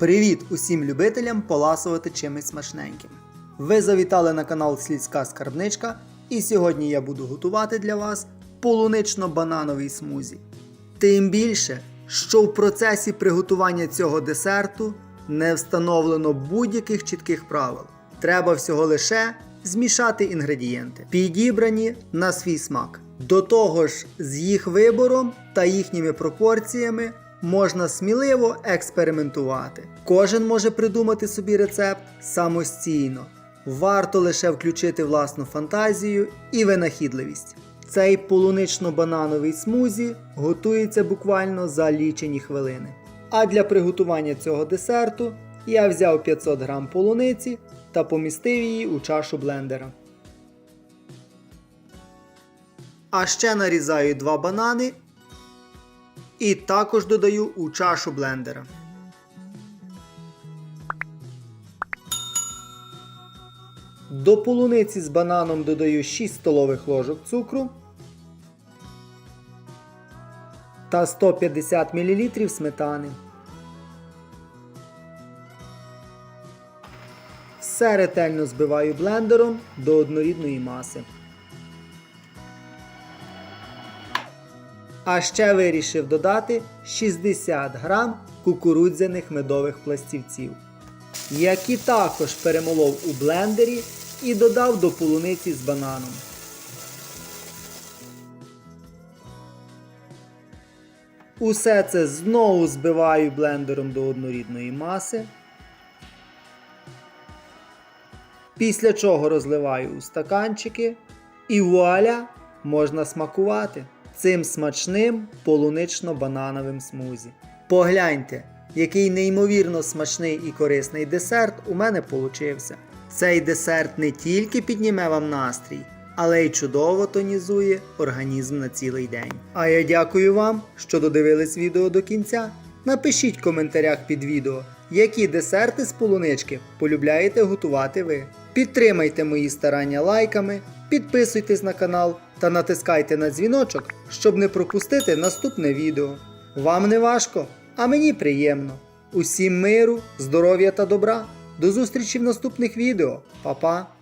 Привіт усім любителям поласувати чимось смачненьким. Ви завітали на канал Слідська Скарбничка, і сьогодні я буду готувати для вас полунично-банановий смузі. Тим більше, що в процесі приготування цього десерту не встановлено будь-яких чітких правил. Треба всього лише змішати інгредієнти, підібрані на свій смак. До того ж, з їх вибором та їхніми пропорціями можна сміливо експериментувати. Кожен може придумати собі рецепт самостійно. Варто лише включити власну фантазію і винахідливість. Цей полунично-банановий смузі готується буквально за лічені хвилини. А для приготування цього десерту я взяв 500 г полуниці та помістив її у чашу блендера. А ще нарізаю 2 банани і також додаю у чашу блендера. До полуниці з бананом додаю 6 столових ложок цукру та 150 мл сметани. Все ретельно збиваю блендером до однорідної маси. А ще вирішив додати 60 грам кукурудзяних медових пластівців, які також перемолов у блендері і додав до полуниці з бананом. Усе це знову збиваю блендером до однорідної маси. Після чого розливаю у стаканчики і вуаля можна смакувати цим смачним полунично-банановим смузі. Погляньте, який неймовірно смачний і корисний десерт у мене получився. Цей десерт не тільки підніме вам настрій, але й чудово тонізує організм на цілий день. А я дякую вам, що додивились відео до кінця. Напишіть в коментарях під відео, які десерти з полунички полюбляєте готувати ви. Підтримайте мої старання лайками, підписуйтесь на канал та натискайте на дзвіночок, щоб не пропустити наступне відео. Вам не важко, а мені приємно. Усім миру, здоров'я та добра. До зустрічі в наступних відео. Па-па!